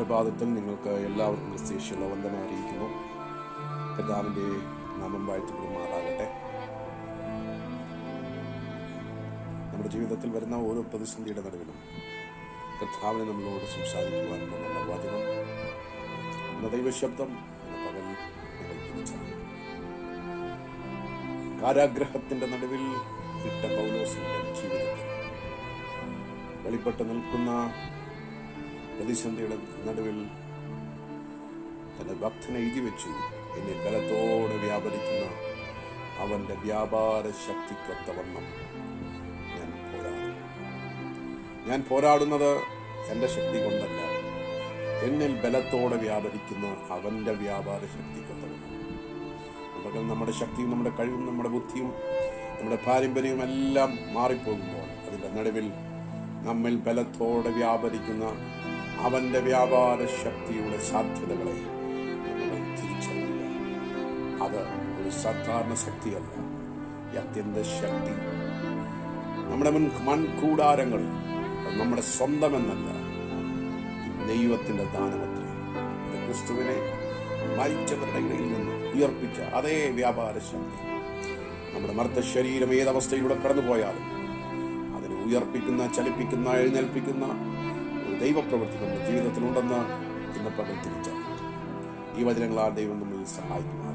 പ്രഭാതത്തിൽ നിങ്ങൾക്ക് എല്ലാവർക്കും ക്രിസ്തീശുള്ള വന്ദനം അറിയിക്കുന്നു. കർത്താവിന്റെ നാമം വാഴ്ത്തപ്പെടുമാറാകട്ടെ. നമ്മുടെ ജീവിതത്തിൽ വരുന്ന ഓരോ പ്രതിസന്ധിയുടെ നടുവിലും കർത്താവിനെ നമ്മളോട് സംസാരിക്കുവാൻ നല്ല വചനം എന്ന ദൈവശബ്ദം എന്ന കാരാഗ്രഹത്തിന്റെ നടുവിൽ ഇട്ട പൗലോസിന്റെ ജീവിതത്തിൽ വെളിപ്പെട്ട് നിൽക്കുന്ന പ്രതിസന്ധിയുടെ നടുവിൽ തന്റെ ഭക്തനെ എഴുതി വെച്ചു. എന്നെ ബലത്തോടെ വ്യാപരിക്കുന്ന അവന്റെ വ്യാപാര ശക്തിക്കൊത്തവണ്ണം ഞാൻ പോരാടും ഞാൻ പോരാടുന്നത് എന്റെ ശക്തി കൊണ്ടല്ല. എന്നിൽ ബലത്തോടെ വ്യാപരിക്കുന്ന അവന്റെ വ്യാപാര ശക്തിക്കൊത്തവണ്ണം നമുക്ക് നമ്മുടെ ശക്തിയും നമ്മുടെ കഴിവും നമ്മുടെ ബുദ്ധിയും നമ്മുടെ പാരമ്പര്യവും എല്ലാം മാറിപ്പോകുമ്പോൾ അതിന്റെ നടുവിൽ നമ്മിൽ ബലത്തോടെ വ്യാപരിക്കുന്ന അവന്റെ വ്യാപാര ശക്തിയുടെ സാധ്യതകളെ നമ്മൾ തിരിച്ചറിയുക. അത് ഒരു സാധാരണ ശക്തിയല്ല അത്യന്ത ശക്തി. നമ്മുടെ മുൻ മൺകൂടാരങ്ങളിൽ അത് നമ്മുടെ സ്വന്തമെന്നല്ല ദൈവത്തിന്റെ ദാനമത്രേ. ക്രിസ്തുവിനെ മരിച്ചവരുടെ ഇടയിൽ നിന്ന് ഉയർപ്പിച്ച അതേ വ്യാപാര ശക്തി. നമ്മുടെ മർത്ത ശരീരം ഏതവസ്ഥയിലൂടെ കടന്നുപോയാലും അതിനെ ഉയർപ്പിക്കുന്ന ചലിപ്പിക്കുന്ന എഴുന്നേൽപ്പിക്കുന്ന ദൈവപ്രവൃത്തി നമ്മുടെ ജീവിതത്തിലുണ്ടെന്ന് ഇന്ന് പകൽ തിരിച്ചറിയും ഈ വചനങ്ങളാൽ ദൈവം നമ്മിൽ സഹായിക്കുന്നു